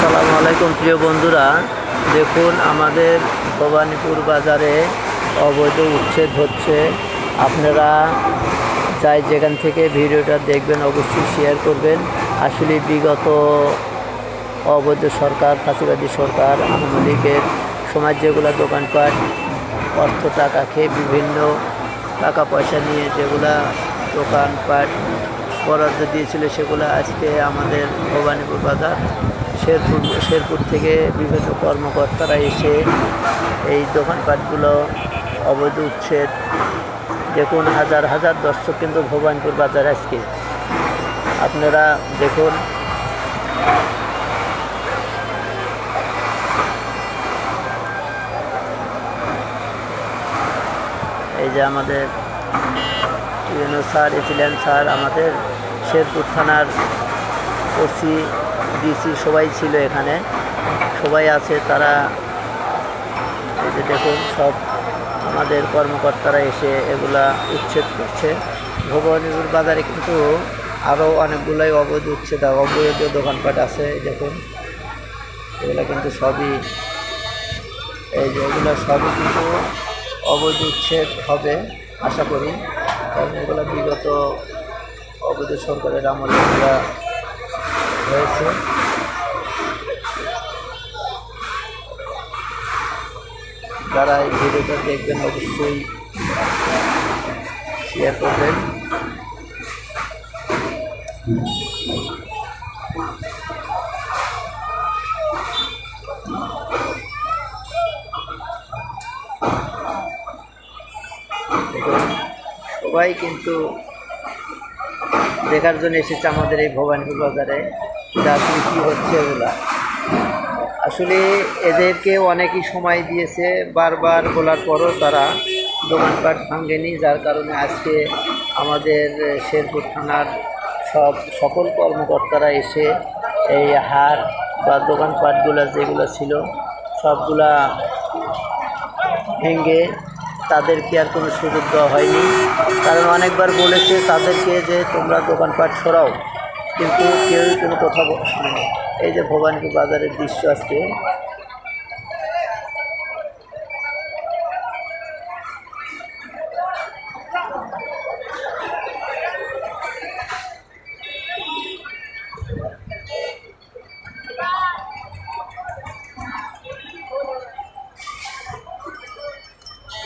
আসসালামু আলাইকুম, প্রিয় বন্ধুরা। দেখুন, আমাদের ভবানীপুর বাজারে অবৈধ উচ্ছেদ হচ্ছে। আপনারা যাই যেখান থেকে ভিডিওটা দেখবেন, অবশ্যই শেয়ার করবেন। আসলে বিগত অবৈধ সরকার, ফাঁসিবাদী সরকার, আওয়ামী লীগের সমাজ যেগুলো দোকানপাট, অর্থ টাকা খেয়ে বিভিন্ন টাকা পয়সা নিয়ে যেগুলা দোকানপাট বরাদ্দ দিয়েছিল, সেগুলো আজকে আমাদের ভবানীপুর বাজার শেরপুর শেরপুর থেকে বিভিন্ন কর্মকর্তারা এসে এই দোকানপাটগুলো, অবৈধ উচ্ছেদ, দেখুন হাজার হাজার দর্শক কিন্তু ভবানীপুর বাজার আজকে। আপনারা দেখুন। এই যে আমাদের ইউনো স্যার এছিলেন স্যার, আমাদের শেরপুর থানার ওসি ডিসি সবাই ছিল এখানে। সবাই আছে, তারা দেখুন, সব আমাদের কর্মকর্তারা এসে এগুলা উচ্ছেদ করছে। ভবানীপুর বাজারে কিন্তু আরও অনেকগুলোই অবৈধ উচ্ছেদ, অবৈধ দোকানপাট আছে দেখুন। এগুলো কিন্তু সবই, এই যে এগুলো সবই কিন্তু অবৈধ উচ্ছেদ হবে, আশা করি। কারণ এগুলো বিগত অবৈধ সরকারের আমলে এগুলা হয়েছে। যারা এই ভিডিওটা দেখবেন, অবশ্যই শেয়ার করবেন। সবাই কিন্তু দেখার জন্য এসেছে আমাদের এই ভবানীপুর বাজারে। আসলে কী হচ্ছে এগুলা আসলে এদেরকে অনেকই সময় দিয়েছে, বারবার বলার পরও তারা দোকানপাট ভাঙেনি, যার কারণে আজকে আমাদের শেরপুর থানার সব সকল কর্মকর্তারা এসে এই হার বা দোকানপাটগুলো যেগুলো ছিল, সবগুলা ভেঙে তাদেরকে আর কোনো সুযোগ দেওয়া হয়নি। কারণ অনেকবার বলেছে তাদেরকে যে তোমরা দোকানপাট সরাও। কিন্তু কেউই কোনো কথা বল- এই যে ভবানীপুর বাজারের দৃশ্য আজকে।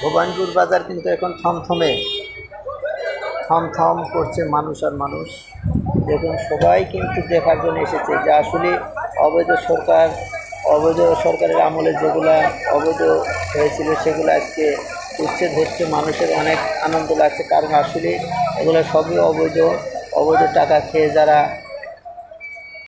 ভবানীপুর বাজার কিন্তু এখন থমথমে। থমথম করছে মানুষ আর মানুষ। দেখুন, সবাই কিন্তু দেখার জন্য এসেছে যে আসলে অবৈধ সরকার, অবৈধ সরকারের আমলে যেগুলা অবৈধ হয়েছিল, সেগুলো আজকে উচ্ছেদ হচ্ছে। মানুষের অনেক আনন্দ লাগছে, কারণ আসলে এগুলো সবই অবৈধ। অবৈধ টাকা খেয়ে যারা